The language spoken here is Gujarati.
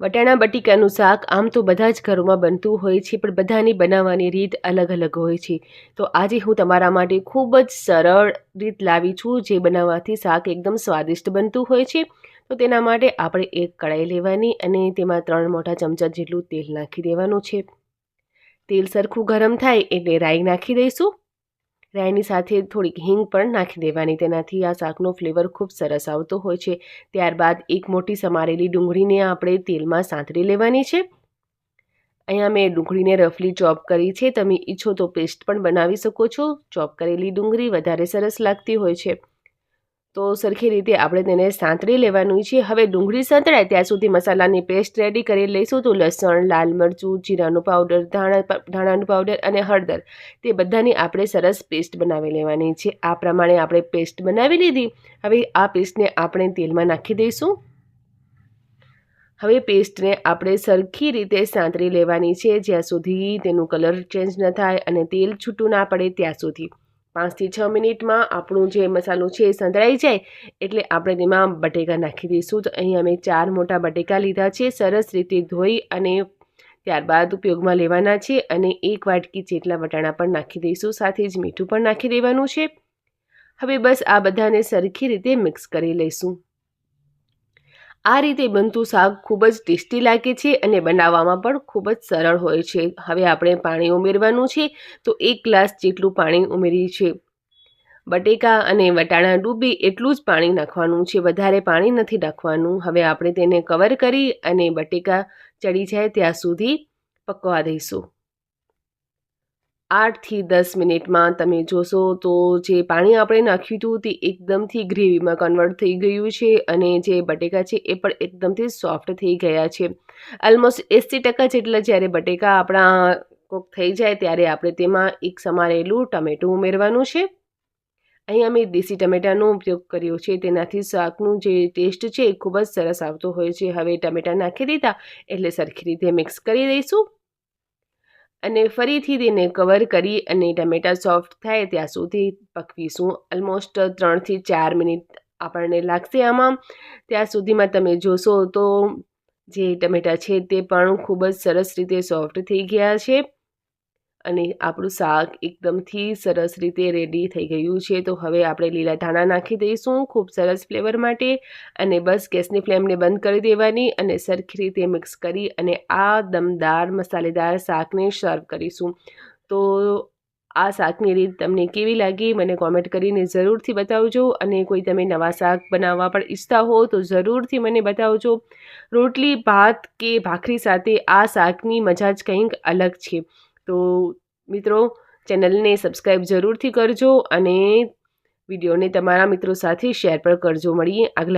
વટાણા બટીકાનું શાક આમ તો બધા જ ઘરોમાં બનતું હોય છે, પણ બધાની બનાવવાની રીત અલગ અલગ હોય છે. તો આજે હું તમારા માટે ખૂબ જ સરળ રીત લાવી છું જે બનાવવાથી શાક એકદમ સ્વાદિષ્ટ બનતું હોય છે. તો તેના માટે આપણે એક કઢાઈ લેવાની અને તેમાં ત્રણ મોટા ચમચા જેટલું તેલ નાખી દેવાનું છે. તેલ સરખું ગરમ થાય એટલે રાઈ નાખી દઈશું. રાઈની સાથે થોડીક હિંગ પણ નાખી દેવાની. તેનાથી આ શાકનો ફ્લેવર ખૂબ સરસ આવતો હોય છે. ત્યારબાદ એક મોટી સમારેલી ડુંગળીને આપણે તેલમાં સાંતળી લેવાની છે. અહીંયા મેં ડુંગળીને રફલી ચોપ કરી છે. તમે ઈચ્છો તો પેસ્ટ પણ બનાવી શકો છો. ચોપ કરેલી ડુંગળી વધારે સરસ લાગતી હોય છે. તો સરખી રીતે આપણે તેને સાંતળી લેવાનું છે. હવે ડુંગળી સંતળાય ત્યાં સુધી મસાલાની પેસ્ટ રેડી કરી લઈશું. તો લસણ, લાલ મરચું, જીરાનું પાવડર, ધાણા ધાણાનું પાવડર અને હળદર. તે બધાની આપણે સરસ પેસ્ટ બનાવી લેવાની છે. આ પ્રમાણે આપણે પેસ્ટ બનાવી લીધી. હવે આ પેસ્ટને આપણે તેલમાં નાખી દઈશું. હવે પેસ્ટને આપણે સરખી રીતે સાંતળી લેવાની છે. જ્યાં સુધી તેનું કલર ચેન્જ ન થાય અને તેલ છૂટું ના પડે ત્યાં સુધી. પાંચથી છ મિનિટમાં આપણું જે મસાલો છે એ સંતળાઈ જાય એટલે આપણે તેમાં બટેકા નાખી દઈશું. તો અહીં અમે ચાર મોટા બટેકા લીધા છે. સરસ રીતે ધોઈ અને ત્યારબાદ ઉપયોગમાં લેવાના છે અને એક વાટકી જેટલા વટાણા પણ નાખી દઈશું. સાથે જ મીઠું પણ નાખી દેવાનું છે. હવે બસ આ બધાને સરખી રીતે મિક્સ કરી લઈશું. આ રીતે બનતું શાક ખૂબ જ ટેસ્ટી લાગે છે અને બનાવવામાં પણ ખૂબ જ સરળ હોય છે. હવે આપણે પાણી ઉમેરવાનું છે તો એક ગ્લાસ જેટલું પાણી ઉમેરી છે. બટેકા અને વટાણા ડૂબી એટલું જ પાણી નાખવાનું છે. વધારે પાણી નથી નાખવાનું. હવે આપણે તેને કવર કરી અને બટેકા ચડી જાય ત્યાં સુધી પકવા દઈશું. આઠથી દસ મિનિટમાં તમે જોશો તો જે પાણી આપણે નાખ્યું હતું તે એકદમથી ગ્રેવીમાં કન્વર્ટ થઈ ગયું છે અને જે બટેકા છે એ પણ એકદમથી સોફ્ટ થઈ ગયા છે. ઓલમોસ્ટ એંસી ટકા જેટલા જ્યારે બટેકા આપણા કોક થઈ જાય ત્યારે આપણે તેમાં એક સમારેલું ટમેટું ઉમેરવાનું છે. અહીં અમે દેશી ટમેટાનો ઉપયોગ કર્યો છે, તેનાથી શાકનું જે ટેસ્ટ છે એ ખૂબ જ સરસ આવતો હોય છે. હવે ટમેટા નાખી દીધા એટલે સરખી રીતે મિક્સ કરી દઈશું. અને ફરીથી તેને કવર કરી અને ટમેટાં સોફ્ટ થાય ત્યાં સુધી પકવીશું. ઓલમોસ્ટ ત્રણથી ચાર મિનિટ આપણને લાગશે આમાં. ત્યાં સુધીમાં તમે જોશો તો જે ટમેટાં છે તે પણ ખૂબ જ સરસ રીતે સોફ્ટ થઈ ગયા છે. અને આપણું શાક એકદમથી સરસ રીતે રેડી થઈ ગયું છે. તો હવે આપણે લીલા ધાણા નાખી દઈશું ખૂબ સરસ ફ્લેવર માટે અને બસ ગેસની ફ્લેમને બંધ કરી દેવાની અને સરખી રીતે મિક્સ કરી અને આ દમદાર, મસાલેદાર શાકને સર્વ કરીશું. તો આ શાકની રીત તમને કેવી લાગી મને કોમેન્ટ કરીને જરૂરથી બતાવજો અને કોઈ તમે નવા શાક બનાવવા પણ ઈચ્છતા હો તો જરૂરથી મને બતાવજો. રોટલી, ભાત કે ભાખરી સાથે આ શાકની મજા જ કંઈક અલગ છે. તો મિત્રો, ચેનલને સબસ્ક્રાઈબ જરૂરથી કરજો અને વિડીયોને તમારા મિત્રો સાથે શેર પણ કરજો. મળીએ આગલા